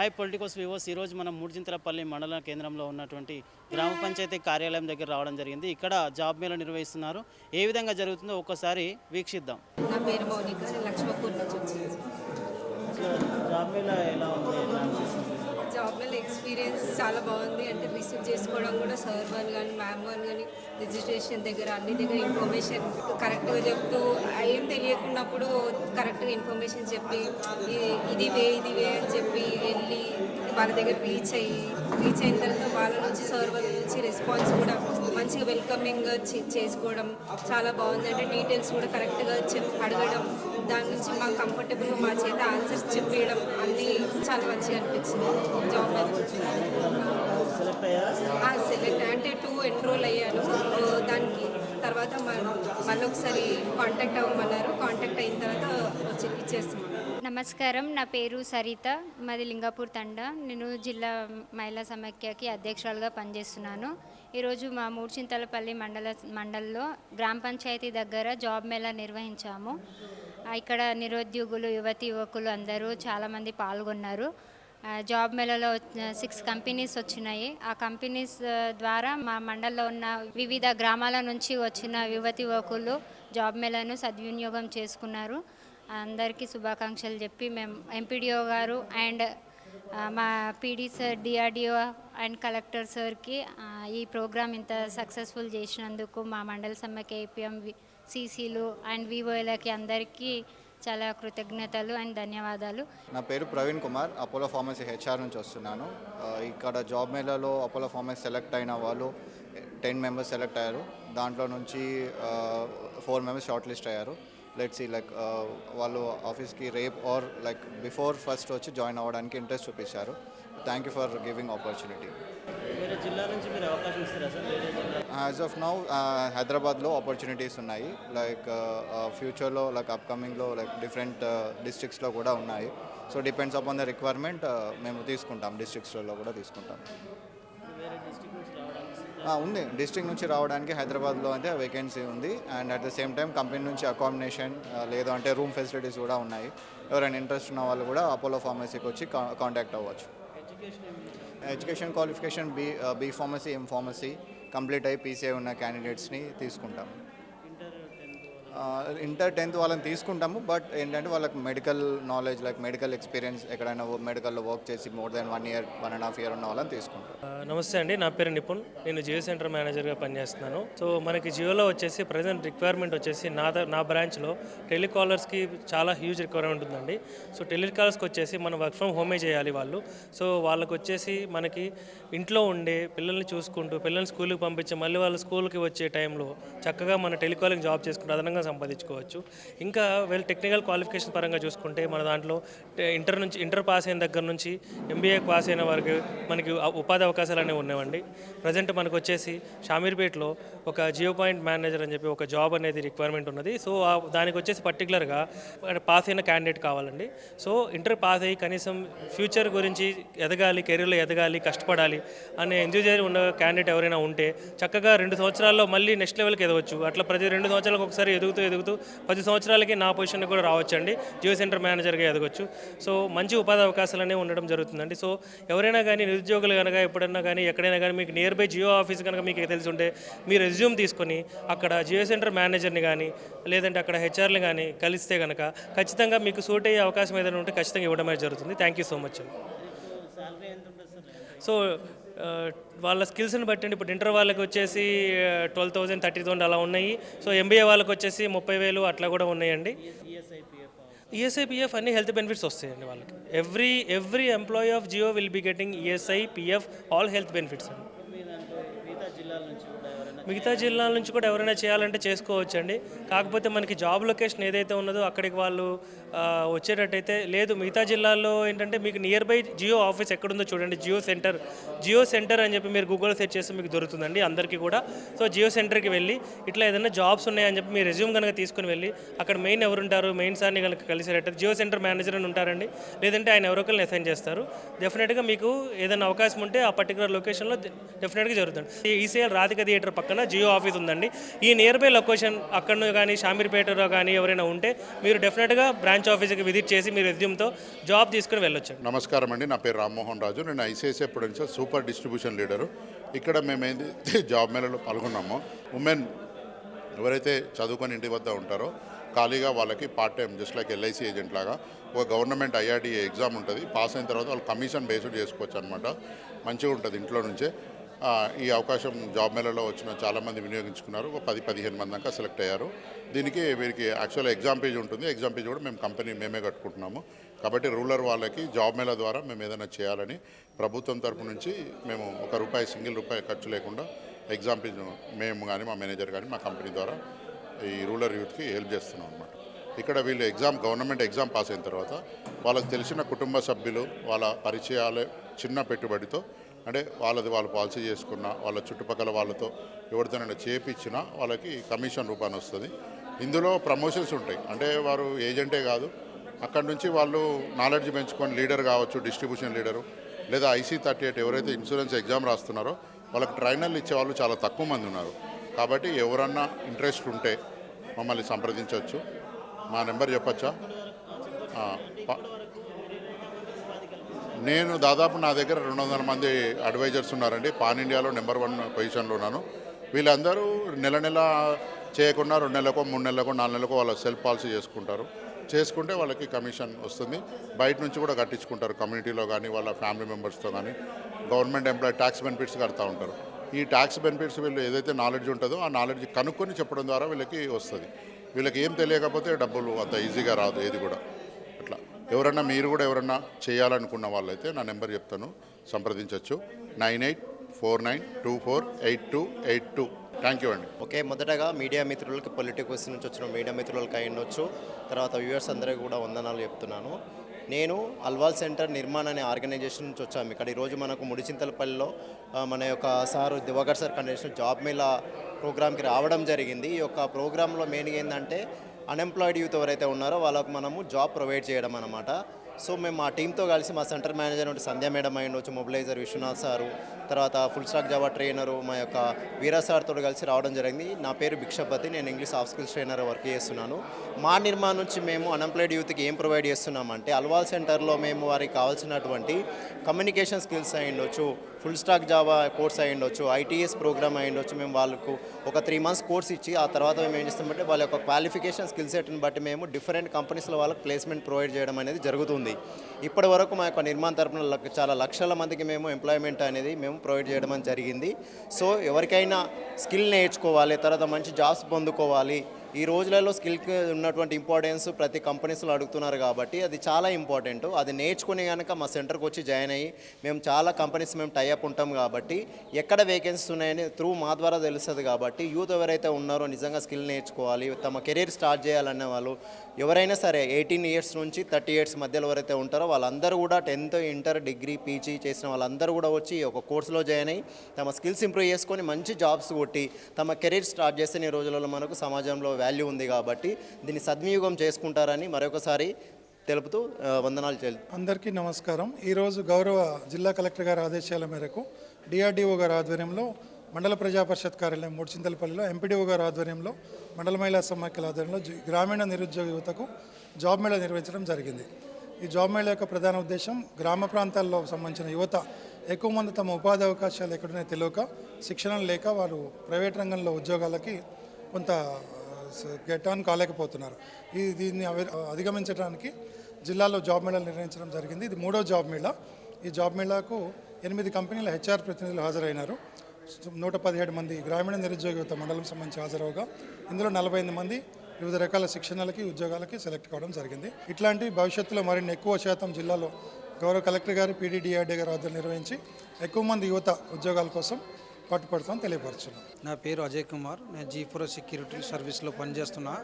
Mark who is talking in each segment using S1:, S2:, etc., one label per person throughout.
S1: Hi Politicos వివోస్ ఈరోజు మనం మూడుచింతలపల్లి మండల కేంద్రంలో ఉన్నటువంటి గ్రామ పంచాయతీ కార్యాలయం దగ్గర రావడం జరిగింది. ఇక్కడ జాబ్ మేళ నిర్వహిస్తున్నారు. ఏ విధంగా జరుగుతుందో ఒక్కసారి వీక్షిద్దాం.
S2: నా పేరు మౌనిక నేను లక్ష్మపూర్ నుంచి వచ్చింది
S1: జాబ్ మేళ ఎలా ఉంది?
S2: జాబ్ ఎక్స్పీరియన్స్ చాలా బాగుంది. అంటే రిసీవ్ చేసుకోవడం కూడా సార్ వాళ్ళు కానీ మ్యామ్ వాళ్ళు కానీ రిజిస్ట్రేషన్ దగ్గర అన్ని దగ్గర ఇన్ఫర్మేషన్ కరెక్ట్గా చెప్తూ ఏం తెలియకున్నప్పుడు కరెక్ట్గా ఇన్ఫర్మేషన్ చెప్పి ఇది- ఇది వే ఇది వే అని చెప్పి వెళ్ళి వాళ్ళ దగ్గర రీచ్ అయ్యి రీచ్ అయిన తర్వాత వాళ్ళ నుంచి సార్ వాళ్ళ నుంచి రెస్పాన్స్ కూడా మంచిగా వెల్కమింగ్ చేసుకోవడం చాలా బాగుంది. అంటే డీటెయిల్స్ కూడా కరెక్ట్గా చెప్ అడగడం దాని నుంచి మాకు కంఫర్టబుల్గా మా చేత ఆన్సర్స్ చెప్పేయడం అన్నీ చాలా మంచిగా అనిపించింది. జాబ్
S1: సెలెక్ట్
S2: అంటే టూ ఎన్రోల్ అయ్యాను. దానికి తర్వాత మళ్ళీ ఒకసారి కాంటాక్ట్ అవ్వమన్నారు. కాంటాక్ట్ అయిన తర్వాత వచ్చి ఇచ్చేస్తున్నాను
S3: నమస్కారం. నా పేరు సరిత. మాది లింగాపూర్ తండ. నేను జిల్లా మహిళా సమైక్యకి అధ్యక్షురాలుగా పనిచేస్తున్నాను. ఈరోజు మా మూడుచింతలపల్లి మండల మండలంలో గ్రామ పంచాయతీ దగ్గర జాబ్ మేళా నిర్వహించాము. ఇక్కడ నిరుద్యోగులు యువతి యువకులు అందరూ చాలామంది పాల్గొన్నారు. జాబ్ మేళలో సిక్స్ కంపెనీస్ వచ్చినాయి. ఆ కంపెనీస్ ద్వారా మా మండలంలో ఉన్న వివిధ గ్రామాల నుంచి వచ్చిన యువతి యువకులు జాబ్ మేళను సద్వినియోగం చేసుకున్నారు. అందరికీ శుభాకాంక్షలు చెప్పి మేము ఎంపీడీఓ గారు అండ్ మా PD sir DRDO and collector సార్కి ఈ ప్రోగ్రామ్ ఇంత సక్సెస్ఫుల్ చేసినందుకు మా మండల సమ్మెకి ఏపీఎం సీసీలు అండ్ వివోలకి అందరికీ చాలా కృతజ్ఞతలు అండ్ ధన్యవాదాలు.
S4: నా పేరు Praveen Kumar Apollo pharmacy HR నుంచి వస్తున్నాను. ఇక్కడ జాబ్ మేళాలో అపోలో ఫార్మసీ సెలెక్ట్ అయిన వాళ్ళు టెన్ మెంబర్స్ సెలెక్ట్ అయ్యారు. దాంట్లో నుంచి ఫోర్ మెంబర్స్ షార్ట్ లిస్ట్ అయ్యారు. లెట్ సి లైక్ వాళ్ళు ఆఫీస్కి రేప్ ఆర్ లైక్ బిఫోర్ ఫస్ట్ వచ్చి జాయిన్ అవ్వడానికి ఇంట్రెస్ట్ చూపించారు. Thank you for giving opportunity as of now హైదరాబాద్లో ఆపర్చునిటీస్ ఉన్నాయి. లైక్ ఫ్యూచర్లో లైక్ అప్కమింగ్లో లైక్ డిఫరెంట్ డిస్ట్రిక్ట్స్లో కూడా ఉన్నాయి. So depends upon the requirement మేము తీసుకుంటాం. డిస్ట్రిక్ట్స్లో కూడా తీసుకుంటాం. ఉంది. డిస్ట్రిక్ట్ నుంచి రావడానికి హైదరాబాద్లో అయితే వేకెన్సీ ఉంది. And at the same time company నుంచి అకామిడేషన్ లేదు అంటే రూమ్ ఫెసిలిటీస్ కూడా ఉన్నాయి. ఎవరైనా ఇంట్రెస్ట్ ఉన్న వాళ్ళు కూడా అపోలో ఫార్మసీకి వచ్చి కాంటాక్ట్ అవ్వచ్చు.
S1: Education
S4: qualification B B pharmacy M pharmacy complete అయ్యి పీసీఐ ఉన్న క్యాండిడేట్స్ని తీసుకుంటాం.
S1: ఇంటర్ టెన్త్
S4: వాళ్ళని తీసుకుంటాము బట్ ఏంటంటే వాళ్ళకి medical knowledge like medical experience ఎక్కడైనా మెడికల్లో వర్క్ చేసి more than one year one and half year ఉన్న వాళ్ళని తీసుకుంటాం.
S5: నమస్తే అండి నా పేరు నిపుణ్. నేను జియో సెంటర్ మేనేజర్గా పనిచేస్తున్నాను. సో మనకి జియోలో వచ్చేసి ప్రజెంట్ రిక్వైర్మెంట్ వచ్చేసి నా నా బ్రాంచ్లో టెలికాలర్స్కి చాలా హ్యూజ్ రిక్వైర్మెంట్ ఉంటుందండి. సో టెలికాలర్స్కి వచ్చేసి మనం వర్క్ ఫ్రమ్ హోమే చేయాలి వాళ్ళు. సో వాళ్ళకి వచ్చేసి మనకి ఇంట్లో ఉండే పిల్లల్ని చూసుకుంటూ పిల్లల్ని స్కూల్కి పంపించి మళ్ళీ వాళ్ళు స్కూల్కి వచ్చే టైంలో చక్కగా మన టెలికాలింగ్ జాబ్ చేసుకుంటూ అదనంగా సంపాదించుకోవచ్చు. ఇంకా వీళ్ళు టెక్నికల్ క్వాలిఫికేషన్ పరంగా చూసుకుంటే మన దాంట్లో ఇంటర్ నుంచి ఇంటర్ పాస్ అయిన దగ్గర నుంచి ఎంబీఏ పాస్ అయిన వరకు మనకి ఉపాధి అవకాశాలు అనేవి ఉన్నాయండి ప్రజెంట్ మనకు వచ్చేసి షామీర్పేటలో ఒక జియో పాయింట్ మేనేజర్ అని చెప్పి ఒక జాబ్ అనేది రిక్వైర్మెంట్ ఉన్నది. సో దానికి వచ్చేసి పర్టికులర్గా పాస్ అయిన క్యాండిడేట్ కావాలండి. సో ఇంటర్ పాస్ అయ్యి కనీసం ఫ్యూచర్ గురించి ఎదగాలి కెరీర్లో ఎదగాలి కష్టపడాలి అనే ఎంజాయ్ ఉన్న క్యాండిడేట్ ఎవరైనా ఉంటే చక్కగా రెండు సంవత్సరాల్లో మళ్ళీ నెక్స్ట్ లెవెల్కి ఎదవచ్చు. అట్లా ప్రతి రెండు సంవత్సరాలకు ఒకసారి ఎదుగుతూ ఎదుగుతూ పది సంవత్సరాలకి నా పొజిషన్ కూడా రావచ్చండి. జియో సెంటర్ మేనేజర్గా ఎదగొచ్చు. సో మంచి ఉపాధి అవకాశాలు అనేవి ఉండడం జరుగుతుందండి. సో ఎవరైనా కానీ నిరుద్యోగులు కనుక ఎప్పుడైనా కానీ ఎక్కడైనా కానీ మీకు నియర్ బై జియో ఆఫీస్ కనుక మీకు తెలిసి ఉంటే మీ రెజ్యూమ్ తీసుకొని అక్కడ జియో సెంటర్ మేనేజర్ని కానీ లేదంటే అక్కడ హెచ్ఆర్ని కానీ కలిస్తే కనుక ఖచ్చితంగా మీకు సూట్ అయ్యే అవకాశం ఏదైనా ఉంటే ఖచ్చితంగా ఇవ్వడం జరుగుతుంది. థ్యాంక్ యూ సో మచ్ అండి. సో వాళ్ళ స్కిల్స్ని బట్టి అండి. ఇప్పుడు ఇంటర్ వాళ్ళకి వచ్చేసి ట్వెల్వ్ థౌసండ్ థర్టీ థౌసండ్ అలా ఉన్నాయి. సో ఎంబీఏ వాళ్ళకి వచ్చేసి ముప్పై వేలు అట్లా కూడా ఉన్నాయండి.
S1: ఈఎస్ఐపిఎఫ్
S5: ఈఎస్ఐ పిఎఫ్ అన్ని హెల్త్ బెనిఫిట్స్ వస్తాయండి వాళ్ళకి. Every every employee of Jio will be getting ESI PF all health benefits అండి.
S1: మిగతా జిల్లాల నుంచి కూడా ఎవరైనా
S5: చేయాలంటే చేసుకోవచ్చండి. కాకపోతే మనకి జాబ్ లొకేషన్ ఏదైతే ఉన్నదో అక్కడికి వాళ్ళు వచ్చేటట్టయితే లేదు. మిగతా జిల్లాల్లో ఏంటంటే మీకు నియర్ బై జియో ఆఫీస్ ఎక్కడుందో చూడండి. జియో సెంటర్. జియో సెంటర్ అని చెప్పి మీరు గూగుల్ సెర్చ్ చేస్తే మీకు దొరుకుతుందండి అందరికీ కూడా. సో జియో సెంటర్కి వెళ్ళి ఇట్లా ఏదైనా జాబ్స్ ఉన్నాయని చెప్పి మీ రెజ్యూమ్ కనుక తీసుకుని వెళ్ళి అక్కడ మెయిన్ ఎవరు ఉంటారు మెయిన్ సార్ని కనుక కలిసేటట్టు జియో సెంటర్ మేనేజర్ అని ఉంటారండి. లేదంటే ఆయన ఎవరో ఒకరిని అసైన్ చేస్తారు. డెఫినెట్గా మీకు ఏదైనా అవకాశం ఉంటే ఆ పర్టికులర్ లొకేషన్లో డెఫినెట్గా జరుగుతుంది. ఈ ఈసీఎల్ రాధిక థియేటర్ పక్కన పక్కన జియో ఆఫీస్ ఉందండి. ఈ నియర్ బై లొకేషన్ అక్కడ కానీ షామీర్పేటలో కానీ ఎవరైనా ఉంటే మీరు డెఫినెట్గా బ్రాంచ్ ఆఫీస్కి విజిట్ చేసి మీ రెజ్యూమ్తో జాబ్ తీసుకుని వెళ్ళొచ్చు
S6: నమస్కారం అండి. నా పేరు రామ్మోహన్ రాజు. నేను ICICI prudential super distribution leader. ఇక్కడ మేము ఏంది? జాబ్ మేళలో పాల్గొన్నాము. ఉమెన్ ఎవరైతే చదువుకొని ఇంటి వద్ద ఉంటారో ఖాళీగా వాళ్ళకి part time just like LIC agent లాగా ఒక గవర్నమెంట్ ఐఆర్డీఏ ఎగ్జామ్ ఉంటుంది. పాస్ అయిన తర్వాత వాళ్ళు కమిషన్ బేస్డ్ చేసుకోవచ్చు అనమాట మంచిగా ఉంటుంది ఇంట్లో నుంచే. ఈ అవకాశం జాబ్ మేళలో వచ్చిన చాలామంది వినియోగించుకున్నారు. ఒక పది పదిహేను మంది దాకా సెలెక్ట్ అయ్యారు. దీనికి వీరికి యాక్చువల్ ఎగ్జామ్ పేజ్ ఉంటుంది. ఎగ్జామ్ పేజ్ కూడా మేము కంపెనీ మేమే కట్టుకుంటున్నాము. కాబట్టి రూరల్ వాళ్ళకి జాబ్ మేళ ద్వారా మేము ఏదైనా చేయాలని ప్రభుత్వం తరపు నుంచి మేము ఒక రూపాయి సింగిల్ రూపాయి ఖర్చు లేకుండా ఎగ్జామ్ పేజ్ మేము కానీ మా మేనేజర్ కానీ మా కంపెనీ ద్వారా ఈ రూరల్ యూత్కి హెల్ప్ చేస్తున్నాం అనమాట ఇక్కడ వీళ్ళు ఎగ్జామ్ గవర్నమెంట్ ఎగ్జామ్ పాస్ అయిన తర్వాత వాళ్ళకి తెలిసిన కుటుంబ సభ్యులు వాళ్ళ పరిచయాలే చిన్న పెట్టుబడితో అంటే వాళ్ళది వాళ్ళు పాలసీ చేసుకున్న వాళ్ళ చుట్టుపక్కల వాళ్ళతో ఎవరితోనైనా చేపించినా వాళ్ళకి కమిషన్ రూపాన్ని వస్తుంది. ఇందులో ప్రమోషన్స్ ఉంటాయి. అంటే వారు ఏజెంటే కాదు. అక్కడ నుంచి వాళ్ళు నాలెడ్జ్ పెంచుకొని లీడర్ కావచ్చు డిస్ట్రిబ్యూషన్ లీడరు లేదా ఐసీ థర్టీ ఎయిట్ ఎవరైతే ఇన్సూరెన్స్ ఎగ్జామ్ రాస్తున్నారో వాళ్ళకి ట్రైనర్లు ఇచ్చేవాళ్ళు చాలా తక్కువ మంది ఉన్నారు. కాబట్టి ఎవరన్నా ఇంట్రెస్ట్ ఉంటే మమ్మల్ని సంప్రదించవచ్చు. మా నెంబర్ చెప్పచ్చా? నేను దాదాపు నా దగ్గర రెండు వందల మంది అడ్వైజర్స్ ఉన్నారండి. పాన్ ఇండియాలో నెంబర్ వన్ పొజిషన్లో ఉన్నాను. వీళ్ళందరూ నెల నెల చేయకుండా రెండు నెలలకో మూడు నెలలకో నాలుగు నెలలకో వాళ్ళ సెల్ఫ్ పాలసీ చేసుకుంటారు. చేసుకుంటే వాళ్ళకి కమిషన్ వస్తుంది. బయట నుంచి కూడా కట్టించుకుంటారు కమ్యూనిటీలో కానీ వాళ్ళ ఫ్యామిలీ మెంబర్స్తో కానీ. గవర్నమెంట్ ఎంప్లాయీ ట్యాక్స్ బెనిఫిట్స్ కడతా ఉంటారు. ఈ ట్యాక్స్ బెనిఫిట్స్ వీళ్ళు ఏదైతే నాలెడ్జ్ ఉంటుందో ఆ నాలెడ్జ్ కనుక్కొని చెప్పడం ద్వారా వీళ్ళకి వస్తుంది. వీళ్ళకి ఏం తెలియకపోతే డబ్బులు అంత ఈజీగా రాదు ఏది కూడా. ఎవరన్నా మీరు కూడా ఎవరన్నా చేయాలనుకున్న వాళ్ళైతే నా నెంబర్ చెప్తాను. సంప్రదించవచ్చు nine eight four nine two four eight two eight two. Thank you అండి.
S7: ఓకే మొదటగా మీడియా మిత్రులకి పొలిటికల్స్ నుంచి వచ్చిన మీడియా మిత్రులకి అయ్యుండొచ్చు తర్వాత వ్యూవర్స్ అందరికీ కూడా వందనాలు చెప్తున్నాను. నేను అల్వాల్ సెంటర్ నిర్మాణ్ అనే ఆర్గనైజేషన్ నుంచి వచ్చాము. ఇక్కడ ఈరోజు మనకు ముడిచింతలపల్లిలో మన యొక్క sir Diwakar sir condition job mela ప్రోగ్రామ్కి రావడం జరిగింది. ఈ యొక్క ప్రోగ్రాంలో మెయిన్గా ఏంటంటే అన్ఎంప్లాయిడ్ యూత్ ఎవరైతే ఉన్నారో వాళ్ళకు మనము జాబ్ ప్రొవైడ్ చేయడం అనమాట సో మేము మా టీంతో కలిసి మా సెంటర్ మేనేజర్ ఉంటే సంధ్య మేడం అయి ఉండొచ్చు మొబిలైజర్ విశ్వనాథ్ సారు తర్వాత ఫుల్ స్టాక్ జావా ట్రైనరు మా యొక్క వీరా సార్తో కలిసి రావడం జరిగింది. నా పేరు భిక్షపతి నేను English soft skills trainer work చేస్తున్నాను. మా నిర్మాణం నుంచి మేము అన్ఎంప్లాయిడ్ యూత్కి ఏం ప్రొవైడ్ చేస్తున్నామంటే అల్వాల్ సెంటర్లో మేము వారికి కావాల్సినటువంటి కమ్యూనికేషన్ స్కిల్స్ అయి ఉండొచ్చు ఫుల్ స్టాక్ జావా కోర్స్ అయి ఉండొచ్చు ఐటీఎస్ ప్రోగ్రామ్ అయి ఉండొచ్చు. మేము వాళ్ళకు ఒక త్రీ మంత్స్ కోర్స్ ఇచ్చి ఆ తర్వాత మేము ఏం చేస్తామంటే వాళ్ళ యొక్క క్వాలిఫికేషన్ స్కిల్ సెట్ని బట్టి మేము డిఫరెంట్ కంపెనీస్లో వాళ్ళకి ప్లేస్మెంట్ ప్రొవైడ్ చేయడం అనేది జరుగుతుంది. ఇప్పటి వరకు మా యొక్క నిర్మాణ తరపున చాలా లక్షల మందికి మేము ఎంప్లాయ్మెంట్ అనేది మేము ప్రొవైడ్ చేయడం జరిగింది. సో ఎవరికైనా స్కిల్ నేర్చుకోవాలి తర్వాత మంచి జాబ్స్ పొందుకోవాలి ఈ రోజులలో స్కిల్కి ఉన్నటువంటి ఇంపార్టెన్స్ ప్రతి కంపెనీస్లో అడుగుతున్నారు కాబట్టి అది చాలా ఇంపార్టెంట్ అది నేర్చుకుని కనుక మా సెంటర్కి వచ్చి జాయిన్ అయ్యి మేము చాలా కంపెనీస్ మేము టైఅప్ ఉంటాం కాబట్టి ఎక్కడ వేకెన్సీస్ ఉన్నాయని త్రూ మా ద్వారా తెలుస్తుంది కాబట్టి యూత్ ఎవరైతే ఉన్నారో నిజంగా స్కిల్ నేర్చుకోవాలి తమ కెరీర్ స్టార్ట్ చేయాలనే వాళ్ళు ఎవరైనా సరే ఎయిటీన్ ఇయర్స్ నుంచి థర్టీ ఇయర్స్ మధ్యలో ఎవరైతే ఉంటారో వాళ్ళందరూ కూడా టెన్త్ ఇంటర్ డిగ్రీ పీజీ చేసిన వాళ్ళందరూ కూడా వచ్చి ఈ ఒక కోర్సులో జాయిన్ అయ్యి తమ స్కిల్స్ ఇంప్రూవ్ చేసుకొని మంచి జాబ్స్ కొట్టి తమ కెరీర్ స్టార్ట్ చేస్తే ఈ రోజులలో మనకు సమాజంలో వాల్యూ ఉంది కాబట్టి దీన్ని సద్వినియోగం చేసుకుంటారని మరొకసారి తెలుపుతూ వందనాలు చెల్
S8: అందరికీ నమస్కారం. ఈరోజు గౌరవ జిల్లా కలెక్టర్ గారి ఆదేశాల మేరకు డిఆర్డీఓ గారి ఆధ్వర్యంలో మండల ప్రజా పరిషత్ కార్యాలయం మూడుచింతలపల్లిలో ఎంపీడీఓ గారి ఆధ్వర్యంలో మండల మహిళా సమాఖ్యల ఆధ్వర్యంలో గ్రామీణ నిరుద్యోగ యువతకు జాబ్ మేళా నిర్వహించడం జరిగింది. ఈ జాబ్ మేళా యొక్క ప్రధాన ఉద్దేశం గ్రామ ప్రాంతాల్లో సంబంధించిన యువత ఎక్కువ మంది తమ ఉపాధి అవకాశాలు ఎక్కడనే తెలియక శిక్షణ లేక వారు ప్రైవేట్ రంగంలో ఉద్యోగాలకి కొంత గెట్ ఆన్ కాలేకపోతున్నారు. ఈ దీన్ని అధిగమించడానికి జిల్లాలో జాబ్ మేళా నిర్వహించడం జరిగింది. ఇది మూడో జాబ్ మేళా. ఈ జాబ్ మేళాకు ఎనిమిది కంపెనీల హెచ్ఆర్ ప్రతినిధులు హాజరైనారు. నూట పదిహేడు మంది గ్రామీణ నిరుద్యోగ యువత మండలం సంబంధించి హాజరవగా ఇందులో నలభై ఐదు మంది వివిధ రకాల శిక్షణలకి ఉద్యోగాలకి సెలెక్ట్ కావడం జరిగింది. ఇట్లాంటి భవిష్యత్తులో మరిన్ని ఎక్కువ శాతం జిల్లాలో గౌరవ కలెక్టర్ గారు పీడీడీఆర్డీ గారు ఆధ్వర్యం నిర్వహించి ఎక్కువ మంది యువత ఉద్యోగాల కోసం పట్టుపడతామని తెలియపరచున్నాం.
S9: నా పేరు అజయ్ కుమార్. నేను జీ సెక్యూరిటీ సర్వీస్లో పనిచేస్తున్నా.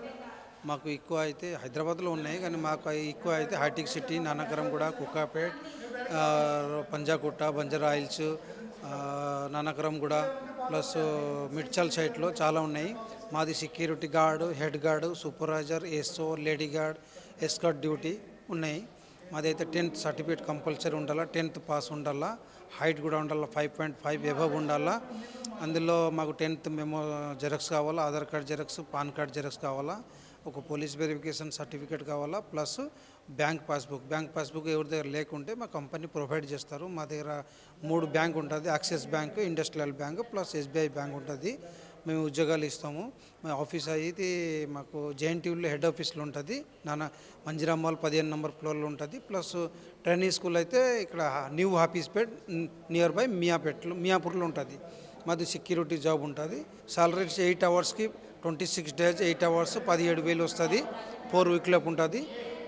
S9: మాకు ఎక్కువ అయితే హైదరాబాద్లో ఉన్నాయి కానీ మాకు ఎక్కువ అయితే హైటెక్ సిటీ నానకరం కూడా కుకాపేట్ పంజాకుట్ట పంజాగుట్ట నానకరం కూడా ప్లస్ మిడ్చల్ సైట్లో చాలా ఉన్నాయి. మాది security guard head guard supervisor SO lady guard escort duty ఉన్నాయి. మాదైతే టెన్త్ సర్టిఫికేట్ కంపల్సరీ ఉండాలా టెన్త్ పాస్ ఉండాలా హైట్ కూడా ఉండాలా ఫైవ్ పాయింట్ ఫైవ్ ఎబవ్ ఉండాలా. అందులో మాకు టెన్త్ మేము జెరాక్స్ కావాలా Aadhaar card xerox pan card xerox కావాలా ఒక పోలీస్ వెరిఫికేషన్ సర్టిఫికేట్ కావాలా plus bank passbook. Bank passbook ఎవరి దగ్గర లేకుంటే మా కంపెనీ ప్రొవైడ్ చేస్తారు. మా దగ్గర మూడు బ్యాంక్ ఉంటుంది Axis bank industrial bank plus SBI bank ఉంటుంది. మేము ఉద్యోగాలు ఇస్తాము. మా ఆఫీస్ అయితే మాకు జేఎన్టీయూలో హెడ్ ఆఫీస్లో ఉంటుంది. నాన్న మంజిరా మాల్ పదిహేను నెంబర్ ఫ్లోర్లో ఉంటుంది. ప్లస్ ట్రైనింగ్ స్కూల్ అయితే ఇక్కడ న్యూ హాఫీస్పేట్ నియర్ బై మియాపేట్లో మియాపూర్లో ఉంటుంది. మాది సెక్యూరిటీ జాబ్ ఉంటుంది. సాలరీస్ ఎయిట్ అవర్స్కి twenty six days eight hours పదిహేడు వేలు వస్తుంది. ఫోర్ వీక్లోపు ఉంటుంది.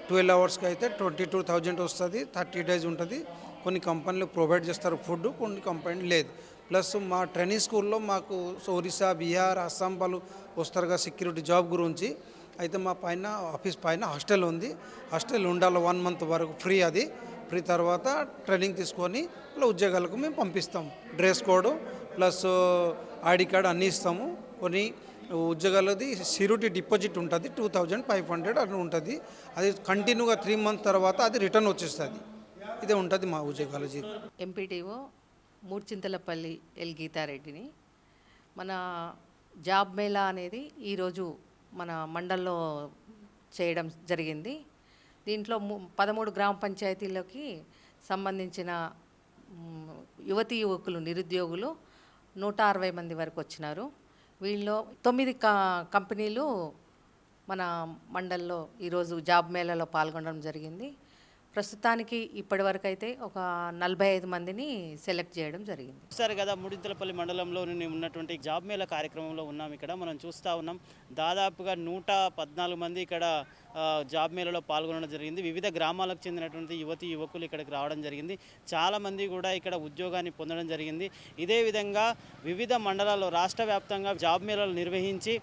S9: ట్వెల్వ్ అవర్స్కి అయితే ట్వంటీ టూ థౌజండ్ వస్తుంది. థర్టీ డేస్ ఉంటుంది. కొన్ని కంపెనీలు ప్రొవైడ్ చేస్తారు ఫుడ్ కొన్ని కంపెనీ లేదు. ప్లస్ మా ట్రైనింగ్ స్కూల్లో మాకు ఒరిస్సా బీహార్ అస్సాం వాళ్ళు వస్తారుగా సెక్యూరిటీ జాబ్ గురించి. అయితే మా పైన ఆఫీస్ పైన హాస్టల్ ఉంది. హాస్టల్ ఉండాలి వన్ మంత్ వరకు ఫ్రీ అది. ఫ్రీ తర్వాత ట్రైనింగ్ తీసుకొని ఇలా ఉద్యోగాలకు మేము పంపిస్తాం. Dress code plus ID card అన్నీ ఇస్తాము. కొన్ని ఉద్యోగాలది సిక్యూరిటీ డిపాజిట్ ఉంటుంది. టూ థౌజండ్ ఫైవ్ హండ్రెడ్ అని ఉంటుంది. అది కంటిన్యూగా త్రీ మంత్ తర్వాత అది రిటర్న్ వచ్చేస్తుంది. ఇదే ఉంటుంది మా ఉద్యోగాల జీవితం
S10: ఎంపీటీఓ మూర్చింతలపల్లి ఎల్. గీతారెడ్డిని. మన జాబ్ మేళా అనేది ఈరోజు మన మండల్లో చేయడం జరిగింది. దీంట్లో ము- పదమూడు గ్రామ పంచాయతీలకి సంబంధించిన యువతి యువతీ యువకులు నిరుద్యోగులు నూట అరవై మంది వరకు వచ్చినారు. వీళ్ళు తొమ్మిది క కంపెనీలు మన మండల్లో ఈరోజు జాబ్ మేళాలో పాల్గొనడం జరిగింది. ప్రస్తుతానికి ఇప్పటివరకు అయితే ఒక నలభై ఐదు మందిని సెలెక్ట్ చేయడం జరిగింది.
S1: సరే కదా ముడింతలపల్లి మండలంలో ఉన్నటువంటి జాబ్ మేళ కార్యక్రమంలో ఉన్నాం. ఇక్కడ మనం చూస్తూ ఉన్నాం దాదాపుగా నూట పద్నాలుగు మంది ఇక్కడ జాబ్ మేళలో పాల్గొనడం జరిగింది. వివిధ గ్రామాలకు చెందినటువంటి యువతి యువకులు ఇక్కడికి రావడం జరిగింది. చాలామంది కూడా ఇక్కడ ఉద్యోగాన్ని పొందడం జరిగింది. ఇదే విధంగా వివిధ మండలాల్లో రాష్ట్ర వ్యాప్తంగా జాబ్ మేళలు నిర్వహించి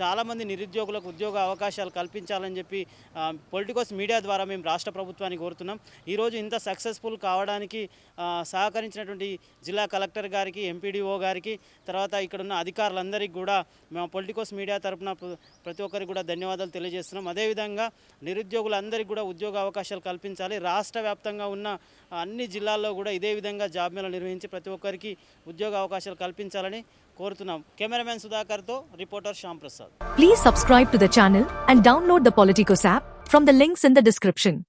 S1: చాలామంది నిరుద్యోగులకు ఉద్యోగ అవకాశాలు కల్పించాలని చెప్పి పొలిటికల్స్ మీడియా ద్వారా మేము రాష్ట్ర ప్రభుత్వాన్ని కోరుతున్నాం. ఈరోజు ఇంత సక్సెస్ఫుల్ కావడానికి సహకరించినటువంటి జిల్లా కలెక్టర్ గారికి ఎంపీడీఓ గారికి తర్వాత ఇక్కడ ఉన్న అధికారులందరికీ కూడా మేము పొలిటికల్స్ మీడియా తరపున ప్ర- ప్రతి ఒక్కరికి కూడా ధన్యవాదాలు తెలియజేస్తున్నాం. అదేవిధంగా నిరుద్యోగులందరికీ కూడా ఉద్యోగ అవకాశాలు కల్పించాలి. రాష్ట్ర వ్యాప్తంగా ఉన్న అన్ని జిల్లాల్లో కూడా ఇదే విధంగా జాబ్ మేళ నిర్వహించి ప్రతి ఒక్కరికి ఉద్యోగ అవకాశాలు కల్పించాలని కోరుతున్నాం. Cameraman సుధాకర్తో reporter Shyam Prasad
S11: please subscribe to the channel and download the Politicos app from the links in the description